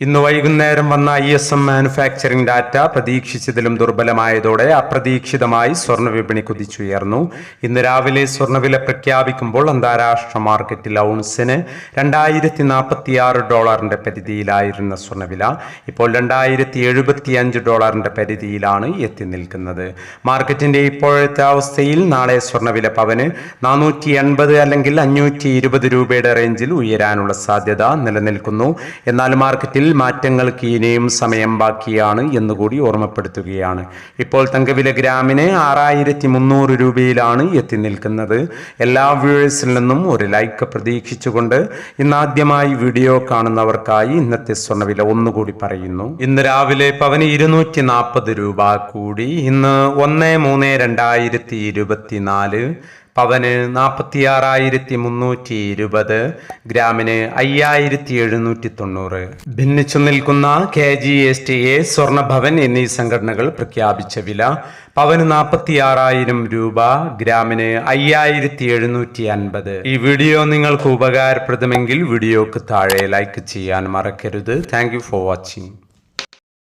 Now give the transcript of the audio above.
ഇന്ന് വൈകുന്നേരം വന്ന I S M manufacturing data പ്രതീക്ഷിച്ചതിലും ദുർബലമായതോടെ അപ്രതീക്ഷിതമായി സ്വർണ വിപണി കുതിച്ചുയർന്നു. ഇന്ന് രാവിലെ സ്വർണവില പ്രഖ്യാപിക്കുമ്പോൾ അന്താരാഷ്ട്ര മാർക്കറ്റിൽ ഔൺസിന് രണ്ടായിരത്തി നാൽപ്പത്തി ആറ് ഡോളറിന്റെ പരിധിയിലായിരുന്ന സ്വർണവില ഇപ്പോൾ രണ്ടായിരത്തി എഴുപത്തി അഞ്ച് ഡോളറിന്റെ പരിധിയിലാണ് എത്തി നിൽക്കുന്നത്. മാർക്കറ്റിന്റെ ഇപ്പോഴത്തെ അവസ്ഥയിൽ നാളെ സ്വർണവില പവന് നാനൂറ്റി എൺപത് അല്ലെങ്കിൽ അഞ്ഞൂറ്റി ഇരുപത് രൂപയുടെ റേഞ്ചിൽ ഉയരാനുള്ള സാധ്യത നിലനിൽക്കുന്നു. എന്നാൽ മാർക്കറ്റിൽ മാറ്റങ്ങൾക്ക് ഇനിയും സമയം ബാക്കിയാണ് എന്നുകൂടി ഓർമ്മപ്പെടുത്തുകയാണ്. ഇപ്പോൾ തങ്കവില ഗ്രാമിന് ആറായിരത്തി മുന്നൂറ് രൂപയിലാണ് എത്തി നിൽക്കുന്നത്. എല്ലാ വ്യൂവേഴ്സിൽ നിന്നും ഒരു ലൈക്ക് പ്രതീക്ഷിച്ചുകൊണ്ട് ഇന്നാദ്യമായി വീഡിയോ കാണുന്നവർക്കായി ഇന്നത്തെ സ്വർണവില ഒന്നുകൂടി പറയുന്നു. ഇന്ന് രാവിലെ പവന് ഇരുന്നൂറ്റി നാൽപ്പത് രൂപ കൂടി. ഇന്ന് ഒന്ന് മൂന്ന് രണ്ടായിരത്തി ഇരുപത്തിനാല് പവന് നാൽപ്പത്തി ആറായിരത്തി മുന്നൂറ്റി ഇരുപത് ഗ്രാമിന് അയ്യായിരത്തി എഴുന്നൂറ്റി തൊണ്ണൂറ് ഭിന്നിച്ചു നിൽക്കുന്ന K G S T A Swarnabhavan എന്നീ സംഘടനകൾ പ്രഖ്യാപിച്ച വില പവന് നാൽപ്പത്തി ആറായിരം രൂപ ഗ്രാമിന് അയ്യായിരത്തി എഴുന്നൂറ്റി അൻപത് ഈ വീഡിയോ നിങ്ങൾക്ക് ഉപകാരപ്രദമെങ്കിൽ വീഡിയോക്ക് താഴെ ലൈക്ക് ചെയ്യാൻ മറക്കരുത്. Thank for watching